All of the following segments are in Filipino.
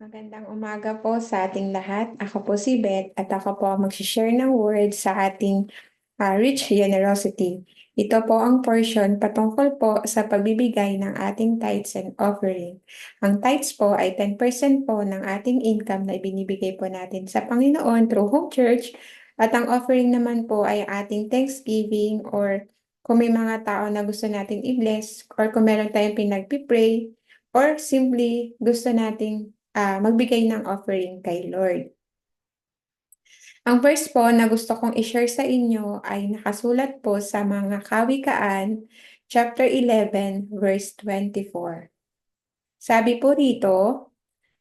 Magandang umaga po sa ating lahat. Ako po si Beth at ako po ang mag-share ng word sa ating ah, Rich Generosity. Ito po ang portion patungkol po sa pagbibigay ng ating tithes and offering. Ang tithes po ay 10% po ng ating income na ibinibigay po natin sa Panginoon through home church at ang offering naman po ay ating thanksgiving or kung may mga tao na gusto nating i-bless or kung meron tayong pinagpipray or simply gusto nating ah, magbigay ng offering kay Lord. Ang verse po na gusto kong i-share sa inyo ay nakasulat po sa mga Kawikaan, chapter 11, verse 24. Sabi po rito,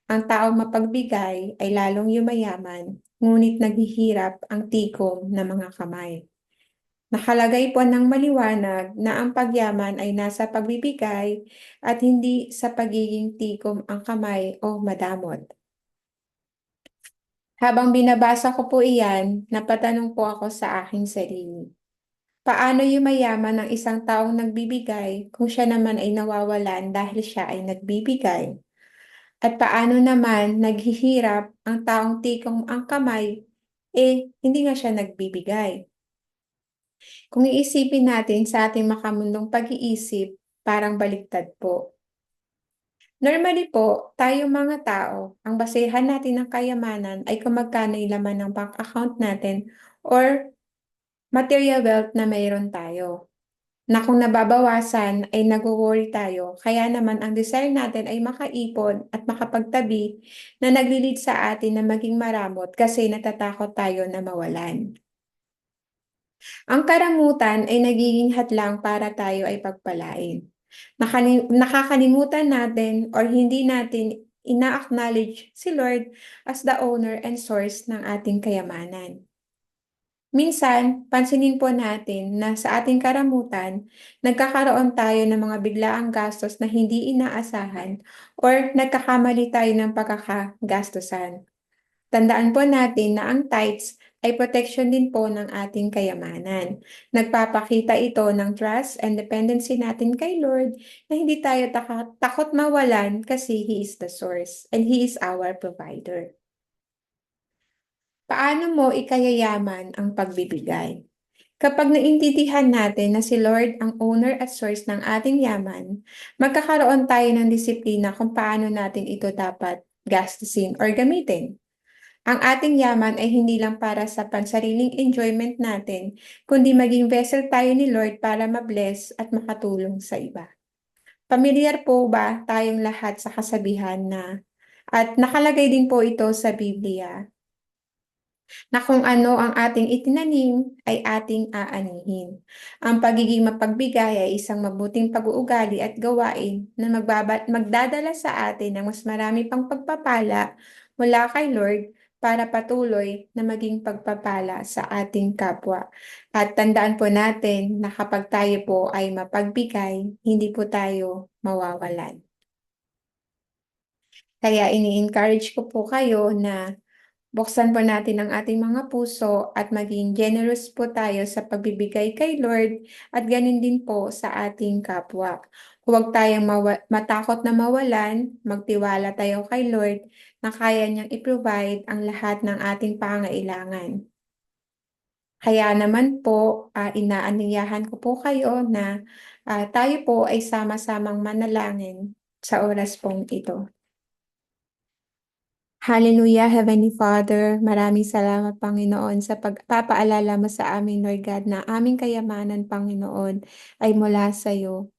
ang taong mapagbigay ay lalong yumayaman, ngunit naghihirap ang tikom ng mga kamay. Nakalagay po ng maliwanag na ang pagyaman ay nasa pagbibigay at hindi sa pagiging tikom ang kamay o madamot. Habang binabasa ko po iyan, napatanong po ako sa aking sarili. Paano yumayaman ng isang taong nagbibigay kung siya naman ay nawawalan dahil siya ay nagbibigay? At paano naman naghihirap ang taong tikong ang kamay, eh hindi nga siya nagbibigay? Kung iisipin natin sa ating makamundong pag-iisip, parang baliktad po. Normally po, tayong mga tao, ang basehan natin ng kayamanan ay kung magkano laman ng bank account natin or material wealth na mayroon tayo. Na kung nababawasan ay nag-worry tayo, kaya naman ang desire natin ay makaipon at makapagtabi na naglilid sa atin na maging maramot kasi natatakot tayo na mawalan. Ang karamutan ay nagiging hadlang para tayo ay pagpalain. Nakakalimutan natin or hindi natin ina-acknowledge si Lord as the owner and source ng ating kayamanan. Minsan, pansinin po natin na sa ating karamutan, nagkakaroon tayo ng mga biglaang gastos na hindi inaasahan or nagkakamali tayo ng pagkakagastosan. Tandaan po natin na ang tithes ay protection din po ng ating kayamanan. Nagpapakita ito ng trust and dependency natin kay Lord na hindi tayo taka- takot mawalan kasi He is the source and He is our provider. Paano mo ikayayaman ang pagbibigay? Kapag naintindihan natin na si Lord ang owner at source ng ating yaman, magkakaroon tayo ng disiplina kung paano natin ito dapat gastusin or gamitin. Ang ating yaman ay hindi lang para sa pansariling enjoyment natin, kundi maging vessel tayo ni Lord para mabless at makatulong sa iba. Pamilyar po ba tayong lahat sa kasabihan na at nakalagay din po ito sa Biblia na kung ano ang ating itinanim ay ating aanihin. Ang pagiging mapagbigay ay isang mabuting pag-uugali at gawain na magbaba- magdadala sa atin ng mas marami pang pagpapala mula kay Lord para patuloy na maging pagpapala sa ating kapwa. At tandaan po natin na kapag tayo po ay mapagbigay, hindi po tayo mawawalan. Kaya ini-encourage ko po kayo na buksan po natin ang ating mga puso at maging generous po tayo sa pagbibigay kay Lord at ganin din po sa ating kapwa. Huwag tayong matakot na mawalan, magtiwala tayo kay Lord na kaya niyang i-provide ang lahat ng ating pangailangan. Kaya naman po, ah, inaanyayahan ko po kayo na ah, tayo po ay sama-samang manalangin sa oras pong ito. Hallelujah, Heavenly Father. Maraming salamat, Panginoon, sa pagpapaalala mo sa amin, Lord God, na aming kayamanan, Panginoon, ay mula sa iyo.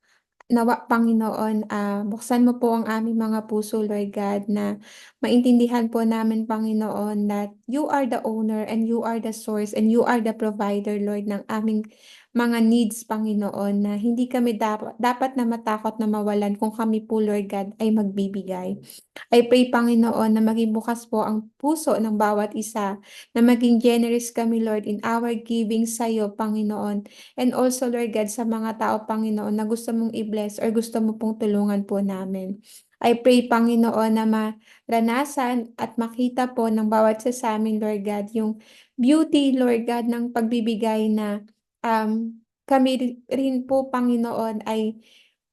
Nawa, Panginoon, ah, buksan mo po ang aming mga puso, Lord God, na maintindihan po namin, Panginoon, that you are the owner and you are the source and you are the provider, Lord, ng aming mga needs, Panginoon, na hindi kami dapat, dapat na matakot na mawalan kung kami po, Lord God, ay magbibigay. I pray, Panginoon, na maging bukas po ang puso ng bawat isa, na maging generous kami, Lord, in our giving sa iyo, Panginoon. And also, Lord God, sa mga tao, Panginoon, na gusto mong i-bless or gusto mo pong tulungan po namin. I pray, Panginoon, na maranasan at makita po ng bawat sa amin, Lord God, yung beauty, Lord God, ng pagbibigay na um, kami ri- rin po, Panginoon, ay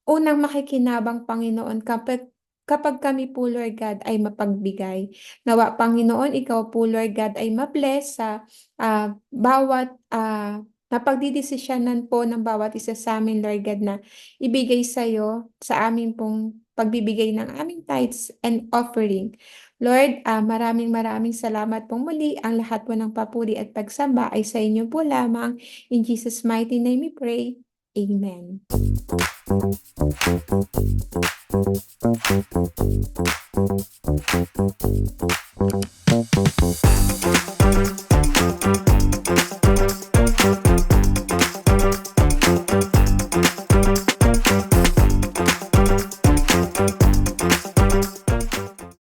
unang makikinabang, Panginoon, kapag kapag kami po, Lord God, ay mapagbigay. Nawa, Panginoon, Ikaw po, Lord God, ay mabless sa ah, bawat ah, napagdidesisyonan po ng bawat isa sa amin, Lord God, na ibigay sa iyo sa amin pong pagbibigay ng aming tithes and offering. Lord, ah, maraming maraming salamat pong muli. Ang lahat po ng papuri at pagsamba ay sa inyo po lamang. In Jesus' mighty name we pray. Amen.